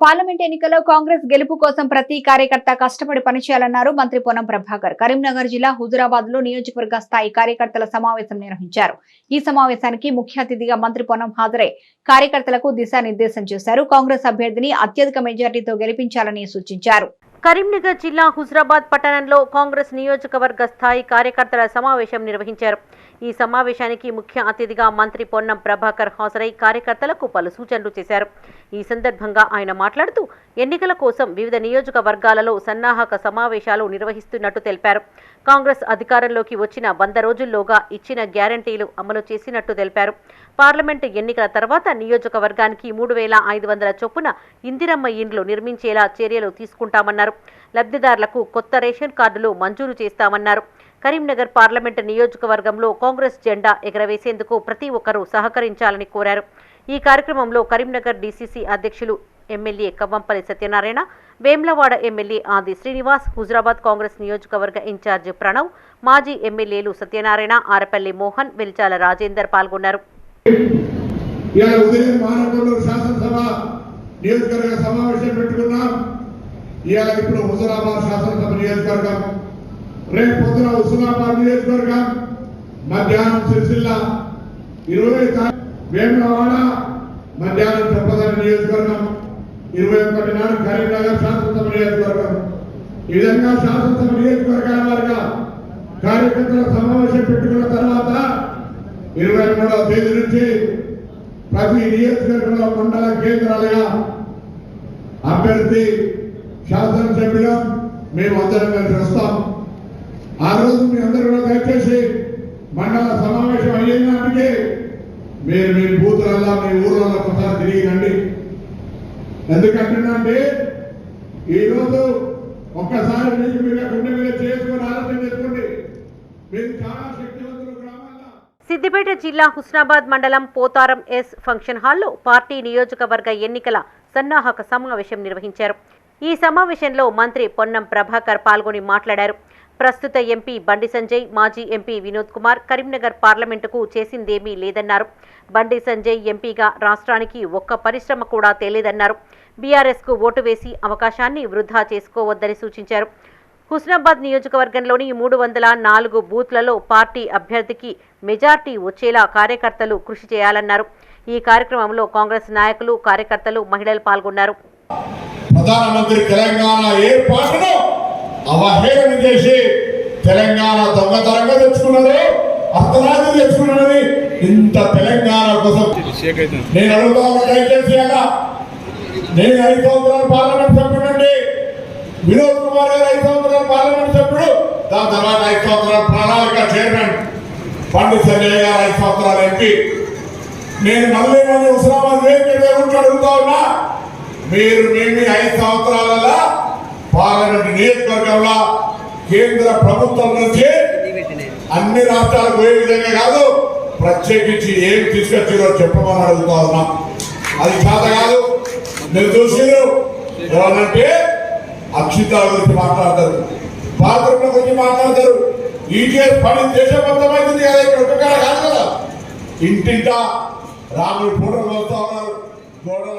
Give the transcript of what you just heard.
Parliament ఎన్నికల్లో కాంగ్రెస్ గెలుపు కోసం ప్రతి కార్యకర్త కష్టపడి పనిచేయాలన్నారు మంత్రి పొన్నం ప్రభాకర్. కరీంనగర్ జిల్లా హుజురాబాద్లో నియోజకవర్గ స్థాయి కార్యకర్తల సమావేశం నిర్వహించారు. ఈ సమావేశానికి ముఖ్య అతిథిగా మంత్రి పొన్నం హాజరై కార్యకర్తలకు దిశానిర్దేశం చేశారు. కాంగ్రెస్ అభ్యర్థిని అత్యధిక మెజార్టీతో గెలిపించాలని సూచించారు. కరీంనగర్ జిల్లా హుజరాబాద్ పట్టణంలో కాంగ్రెస్ నియోజకవర్గ స్థాయి కార్యకర్తల సమావేశం నిర్వహించారు. ఈ సమావేశానికి ముఖ్య అతిథిగా మంత్రి పొన్నం ప్రభాకర్ హాజరై కార్యకర్తలకు పలు సూచనలు చేశారు. ఈ సందర్భంగా ఆయన మాట్లాడుతూ ఎన్నికల కోసం వివిధ నియోజకవర్గాలలో సన్నాహక సమావేశాలు నిర్వహిస్తున్నట్టు తెలిపారు. కాంగ్రెస్ అధికారంలోకి వచ్చిన వంద రోజుల్లోగా ఇచ్చిన గ్యారంటీలు అమలు చేసినట్టు తెలిపారు. పార్లమెంటు ఎన్నికల తర్వాత నియోజకవర్గానికి మూడు వేల ఐదు వందల చొప్పున ఇందిరమ్మ ఇండ్లు నిర్మించేలా చర్యలు తీసుకుంటామన్నారు. లబ్ధిదారులకు కొత్త రేషన్ కార్డులు మంజూరు చేస్తామన్నారు. కరీంనగర్ పార్లమెంటు నియోజకవర్గంలో కాంగ్రెస్ జెండా ఎగరవేసేందుకు ప్రతి ఒక్కరూ సహకరించాలని కోరారు. ఈ కార్యక్రమంలో కరీంనగర్ డీసీసీ అధ్యక్షులు ఎమ్మెల్యే కవ్వంపల్లి సత్యనారాయణ వేమ్లవాడ ఎమ్మెల్యే ఆది శ్రీనివాస్ హుజరాబాద్ కాంగ్రెస్ నియోజకవర్గ ఇన్ఛార్జ్ ప్రణవ్ మాజీ ఎమ్మెల్యేలు సత్యనారాయణ ఆరపల్లి మోహన్ వెల్చాల రాజేందర్ పాల్గొన్నారు. నియోజకవర్గ సమావేశం పెట్టుకున్నాం. ఇవాళ ఇప్పుడు హుజరాబాద్ శాసనసభ నియోజకవర్గం రేపు పొద్దున హుస్నాబాద్ నియోజకవర్గం మధ్యాహ్నం సిరిసిల్ల ఇరవై వేమవాడ మధ్యాహ్నం చెప్పదని నియోజకవర్గం ఇరవై ఒకటి నాడు కరీంనగర్ శాసనసభ నియోజకవర్గం. ఈ విధంగా శాసనసభ నియోజకవర్గాల వారిగా కార్యకర్తల సమావేశం పెట్టుకున్న తర్వాత ఇరవై మూడవ తేదీ నుంచి ప్రతి నియోజకవర్గంలో మండల కేంద్రాలుగా అభ్యర్థి శాసనసభ్యులు మేము అందరం కలిసి వస్తాం. ఆ రోజు మీ అందరూ కూడా దయచేసి మండల సమావేశం అయ్యే మీరు మీ బూతులల్లా మీ ఊర్లలో ఒకసారి తిరిగి రండి ఎందుకంటున్నాంటే ఈరోజు ఒక్కసారి మీకు మీరు గుండె మీద చేసుకొని ఆలోచన చేసుకోండి. మీరు చాలా శక్తివంతులు సిద్దిపేట జిల్లా హుస్నాబాద్ మండలం పోతారం ఎస్ ఫంక్షన్ హాల్లో పార్టీ నియోజకవర్గ ఎన్నికల సన్నాహక సమావేశం నిర్వహించారు. ఈ సమావేశంలో మంత్రి పొన్నం ప్రభాకర్ పాల్గొని మాట్లాడారు. ప్రస్తుత ఎంపీ బండి సంజయ్ మాజీ ఎంపీ వినోద్ కుమార్ కరీంనగర్ పార్లమెంటుకు చేసిందేమీ లేదన్నారు. బండి సంజయ్ ఎంపీగా రాష్ట్రానికి ఒక్క పరిశ్రమ కూడా తేలేదన్నారు. బీఆర్ఎస్కు ఓటు వేసి అవకాశాన్ని వృధా చేసుకోవద్దని సూచించారు. హుస్నాబాద్ నియోజకవర్గంలోని మూడు వందల నాలుగు బూత్లలో పార్టీ అభ్యర్థికి మెజార్టీ వచ్చేలా కార్యకర్తలు కృషి చేయాలన్నారు. ఈ కార్యక్రమంలో కాంగ్రెస్ నాయకులు కార్యకర్తలు మహిళలు పాల్గొన్నారు. ప్రధానమంత్రి తెలంగాణ ఏర్పాటును అవహేళన చేసి తెలంగాణ దొంగతనంగా తెచ్చుకున్నారు అర్ధరాత్రి తెచ్చుకున్నది ఇంత తెలంగాణ కోసం. నేను అడుగుతా దయచేసి నేను ఐదు సంవత్సరాలు పార్లమెంట్ సభ్యుడండి వినోద్ కుమార్ గారు ఐదు సంవత్సరాలు పార్లమెంట్ సభ్యుడు. దాని తర్వాత ఐదు సంవత్సరాలు ప్రణాళిక చైర్మన్ పండిత్ సంజయ్ గారు ఐదు సంవత్సరాలు ఎంపీ. నేను మళ్ళీ మళ్ళీ హుస్నాబాద్ వేదిక అడుగుతా ఉన్నా. మీరు నేను ఐదు సంవత్సరాల పార్లమెంట్ నియోజకవర్గంలో కేంద్ర ప్రభుత్వం నుంచి అన్ని రాష్ట్రాలకు పోయే విధంగా కాదు ప్రత్యేకించి ఏం తీసుకొచ్చారో చెప్పమని అడుగుతా ఉన్నాం. అది చేత కాదు. మీరు చూసిరు ఎవరంటే అక్షితాల గురించి మాట్లాడతారు. బాత్రూమ్ల గురించి మాట్లాడతారు. ఈటీఎస్ పని దేశం మొత్తం కదా ఇక్కడ ఒక్క కాదు కదా. ఇంటింటా రాముడు ఫోటోలు వస్తా ఉన్నారు. గోడలు